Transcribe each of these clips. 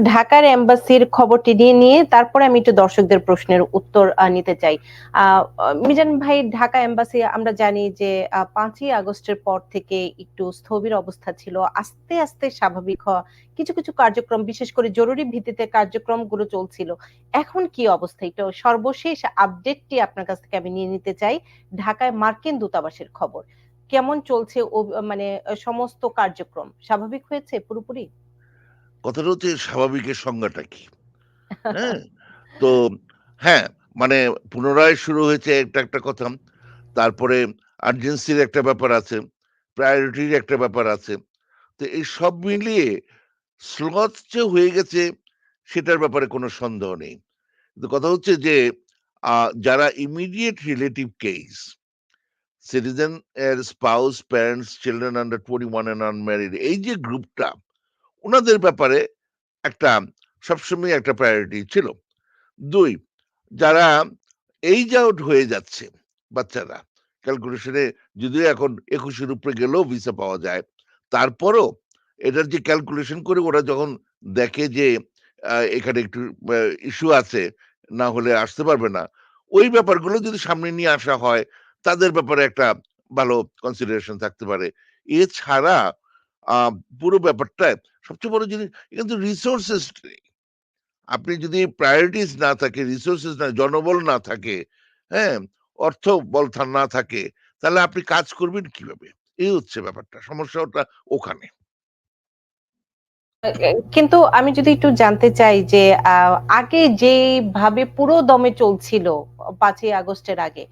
ঢাকার এম্বাসির খবরটি নিয়ে নিয়ে তারপরে আমি একটু দর্শকদের প্রশ্নের উত্তর নিতে চাই। মিজান ভাই, ঢাকা এম্বাসি, আমরা জানি যে পাঁচই আগস্টের পর থেকে একটু স্থবির অবস্থা ছিল। আস্তে আস্তে স্বাভাবিক হওয়া, কিছু কিছু কার্যক্রম, বিশেষ করে জরুরি ভিত্তিতে কার্যক্রমগুলো চলছিল। এখন কি অবস্থা? একটু সর্বশেষ আপডেটটি আপনার কাছ থেকে আমি নিয়ে নিতে চাই। ঢাকায় মার্কিন দূতাবাসের খবর। কেমন চলছে মানে সমস্ত কার্যক্রম? স্বাভাবিক হয়েছে পুরোপুরি? কথাটা হচ্ছে স্বাভাবিকের সংজ্ঞাটা কি? হ্যাঁ? তো হ্যাঁ মানে পুনরায় শুরু হয়েছে একটা একটা কথা। তারপরে আর্জেন্সির একটা ব্যাপার আছে প্রায়োরিটির একটা ব্যাপার আছে। তো এই সব মিলিয়ে স্লথ যে হয়ে গেছে, সেটার ব্যাপারে কোনো সন্দেহ নেই। কিন্তু কথা হচ্ছে যে যারা ইমিডিয়েট রিলেটিভ কেস সিটিজেন এর spouse parents children under twenty one and unmarried এই যে গ্রুপটা ওনাদের ব্যাপারে একটা সবসময় একটা প্রায়োরিটি ছিল। দুই, যারা এইজ আউট হয়ে যাচ্ছে বাচ্চারা ক্যালকুলেশনে যদিও এখন একুশের উপরে গেলেও ভিসা পাওয়া যায়, তারপরও এটার যে ক্যালকুলেশন করে ওরা যখন দেখে যে এখানে একটু ইস্যু আছে, না হলে আসতে পারবে না, ওই ব্যাপারগুলো যদি সামনে নিয়ে আসা হয়, তাদের ব্যাপারে একটা ভালো কনসিডারেশন থাকতে পারে। এছাড়া পুরো ব্যাপারটা সবচেয়ে বড় জিনিস কিন্তু রিসোর্সেস নেই। আপনি যদি প্রায়োরিটিস না থাকে রিসোর্সেস না, জনবল না থাকে হ্যাঁ অর্থ বল না থাকে, তাহলে আপনি কাজ করবেন কীভাবে? এই হচ্ছে ব্যাপারটা, সমস্যাটা ওখানে। কিন্তু আমি যদি একটু জানতে চাই যে আগে যেভাবে পুরো দমে চলছিল পাঁচই আগস্টের আগে।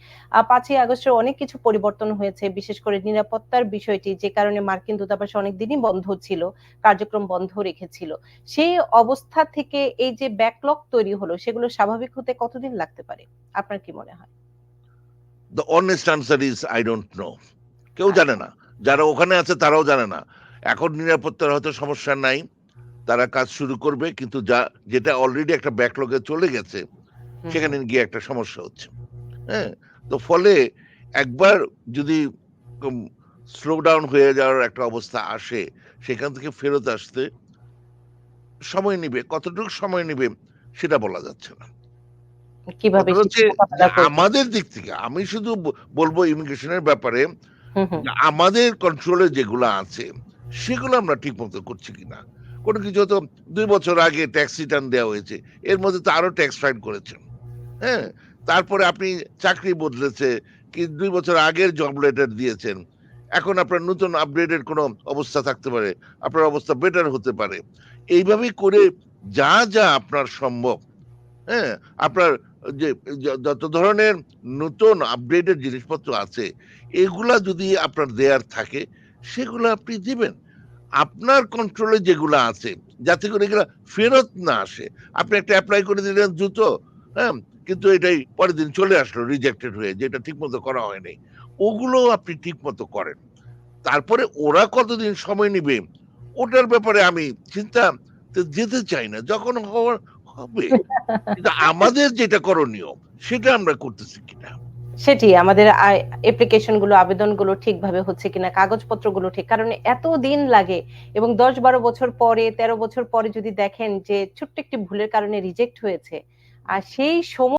পাঁচই আগস্টের অনেক কিছু পরিবর্তন হয়েছে, বিশেষ করে নিরাপত্তার বিষয়টি, যে কারণে মার্কিন দূতাবাস অনেকদিনই বন্ধ ছিল, কার্যক্রম বন্ধ রেখেছিল। সেই অবস্থা থেকে এই যে ব্যাকলগ তৈরি হলো, সেগুলো স্বাভাবিক হতে কতদিন লাগতে পারে? আপনার কি মনে হয়? The honest answer is I don't know কেউ জানে না। যারা ওখানে আছে, তারাও জানে না। এখন নিরাপত্তার হয়তো সমস্যা নাই। তারা কাজ শুরু করবে, কিন্তু যা, যেটা অলরেডি একটা ব্যাকলগে চলে গেছে সেখানে গিয়ে একটা সমস্যা হচ্ছে। হ্যাঁ? তো ফলে একবার যদি স্লো ডাউন হয়ে যাওয়ার একটা অবস্থা আসে সেখান থেকে ফেরত আসতে সময় নিবে কতটুকু সময় নিবে সেটা বলা যাচ্ছে না? আমাদের দিক থেকে আমি শুধু বলব ইমিগ্রেশনের ব্যাপারে আমাদের কন্ট্রোলে যেগুলো আছে সেগুলো আমরা ঠিক মতো করছি কিনা। কোনো কিছু হয়তো দুই বছর আগে ট্যাক্স রিটার্ন দেওয়া হয়েছে এর মধ্যে তো আরও ট্যাক্স ফাইন করেছেন। হ্যাঁ তারপরে আপনি চাকরি বদলেছে, কি দুই বছর আগের জব লেটার দিয়েছেন। এখন আপনার নতুন আপডেটেড কোনো অবস্থা থাকতে পারে, আপনার অবস্থা বেটার হতে পারে। এইভাবেই করে যা যা আপনার সম্ভব হ্যাঁ আপনার যে যত ধরনের নতুন আপডেটেড জিনিসপত্র আছে, এগুলা যদি আপনার দেয়ার থাকে, সেগুলো আপনি দিবেন। আপনার কন্ট্রোলে যেগুলো আছে, যাতে করে এগুলো ফেরত না আসে। আপনি একটা অ্যাপ্লাই করে দিলেন জুতো হ্যাঁ কিন্তু এটাই পরের দিন চলে আসলো রিজেক্টেড হয়ে, যেটা ঠিক মতো করা হয়নি। ওগুলো আপনি ঠিক মতো করেন। তারপরে ওরা কতদিন সময় নিবে, ওটার ব্যাপারে আমি চিন্তা যেতে চাই না, যখন হওয়ার হবে। আমাদের যেটা করণীয়, সেটা আমরা করতেছি কিনা। সেটি, আমাদের অ্যাপ্লিকেশনগুলো আবেদনগুলো ঠিকভাবে হচ্ছে কিনা কাগজপত্রগুলো ঠিক, কারণ এত দিন লাগে এবং দশ বারো বছর পরে, তেরো বছর পরে যদি দেখেন যে ছোট্ট একটি ভুলের কারণে রিজেক্ট হয়েছে, আর সেই সময়